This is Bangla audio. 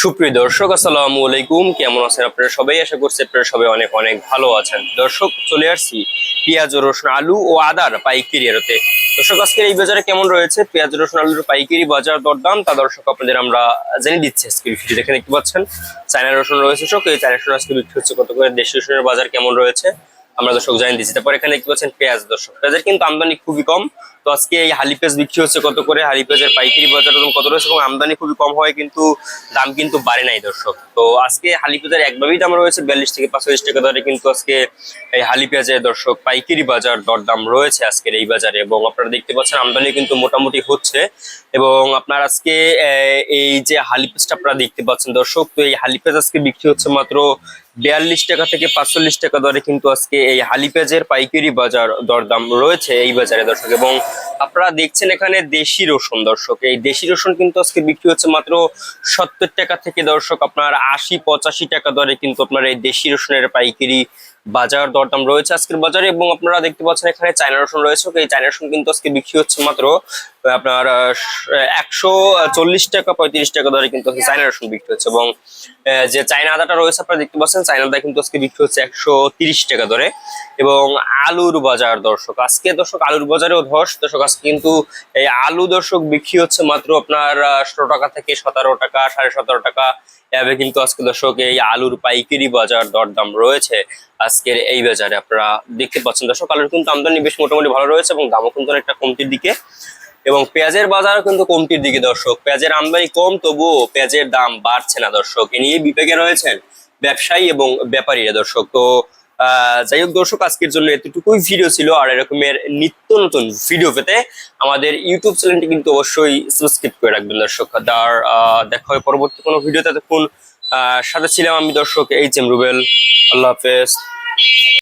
সুপ্রিয় দর্শক, আসসালামু আলাইকুম। কেমন আছেন আপনারা সবাই? আশা করছি আপনারা সবাই অনেক অনেক ভালো আছেন। দর্শক, চলে আসছি পেঁয়াজ, রসুন, আলু ও আদার পাইকারি আড়তে দর্শক, আজকের এই বাজারে কেমন রয়েছে? পেঁয়াজ, রসুন, আলুর পাইকারি বাজার দরদাম? তা দর্শক, আপনাদের আমরা জেনে দিচ্ছি আজকের ভিডিও দেখে দেখতে পাচ্ছেন, চায়না রসুন রয়েছে। দর্শক এই চায়না রসুন আজকে বিক্রি হচ্ছে কত করে? দেশি রসুনের বাজার কেমন রয়েছে? আমরা দর্শক জানিয়ে দিচ্ছি তারপর এখানে দেখতে পাচ্ছেন পেঁয়াজ দর্শক। পেঁয়াজের কিন্তু আমদানি খুবই কম। তো আজকে এই হালি পেঁয়াজ বিক্রি হচ্ছে কত করে? হালি পেঁয়াজের পাইকারি বাজার কত রয়েছে? এবং আমদানি খুবই কম হয়, কিন্তু দাম কিন্তু বাড়ে নাই দর্শক। তো আজকে হালি পেঁয়াজের একভাবেই দাম রয়েছে। বিয়াল্লিশ থেকে পাঁচচল্লিশ টাকা দরে কিন্তু আজকে এই হালি পেঁয়াজের দর্শক পাইকারি বাজার দরদাম রয়েছে আজকের এই বাজারে। এবং আপনারা দেখতে পাচ্ছেন, আমদানি কিন্তু মোটামুটি হচ্ছে। এবং আপনার আজকে এই যে হালি পেঁয়াজটা আপনারা দেখতে পাচ্ছেন দর্শক, তো এই হালি পেঁয়াজ আজকে বিক্রি হচ্ছে মাত্র বিয়াল্লিশ টাকা থেকে পাঁচচল্লিশ টাকা দরে কিন্তু আজকে এই হালি পেঁয়াজের পাইকারি বাজার দরদাম রয়েছে এই বাজারে, দর্শক। এবং আপনারা দেখছেন এখানে দেশি রসুন, দর্শক। এই দেশি রসুন কিন্তু আজকে বিক্রি হচ্ছে মাত্র সত্তর টাকা থেকে, দর্শক, আপনার আশি, পঁচাশি টাকা দরে কিন্তু আপনার এই দেশি রসুনের পাইকারি বাজার দরদাম রয়েছে আজকের বাজারে। এবং আপনারা দেখতে পাচ্ছেন এখানে চায়না রসুন রয়েছে। এই চায়না রসুন কিন্তু আজকে বিক্রি হচ্ছে মাত্র আপনার একশো চল্লিশ টাকা, পঁয়ত্রিশ টাকা দরে কিন্তু চায়না রসুন বিক্রি হচ্ছে এবং যে চায়না আদাটা রয়েছে আপনারা দেখতে পাচ্ছেন, চায়না আদা কিন্তু আজকে বিক্রি হচ্ছে একশো তিরিশ টাকা দরে এবং আলুর বাজার দর্শক, আজকে দর্শক আলুর বাজারেও ধস, দর্শক আজকে কিন্তু এই আলু দর্শক বিক্রি হচ্ছে মাত্র আপনার ষোলো টাকা থেকে সতেরো টাকা, সাড়ে সতেরো টাকা, এভাবে কিন্তু আজকে দর্শক এই আলুর পাইকারি বাজার দরদাম রয়েছে আজকের এই বাজারে, আপনারা দেখতে পাচ্ছেন দর্শক, আলুর কিন্তু আমদানি বেশ মোটামুটি ভালো রয়েছে এবং দামও কিন্তু অনেকটা কমতির দিকে। এবং পেঁয়াজের বাজারও কিন্তু কমতির দিকে দর্শক। পেঁয়াজের আমদানি কম তবুও পেঁয়াজের দাম বাড়ছে না দর্শক। এ নিয়ে বিবেকে রয়েছেন ব্যবসায়ী এবং ব্যাপারীরা দর্শক। তো যাই হোক দর্শক আজকের জন্য এতটুকুই। ভিডিও ছিল আর এরকমের নিত্য নতুন ভিডিও পেতে আমাদের ইউটিউব চ্যানেলটি কিন্তু অবশ্যই সাবস্ক্রাইব করে রাখবেন দর্শক। আর দেখা হয় পরবর্তী কোনো ভিডিওতে আহ, সাথে ছিলাম আমি দর্শক এইচ এম রুবেল আল্লাহ হাফেজ।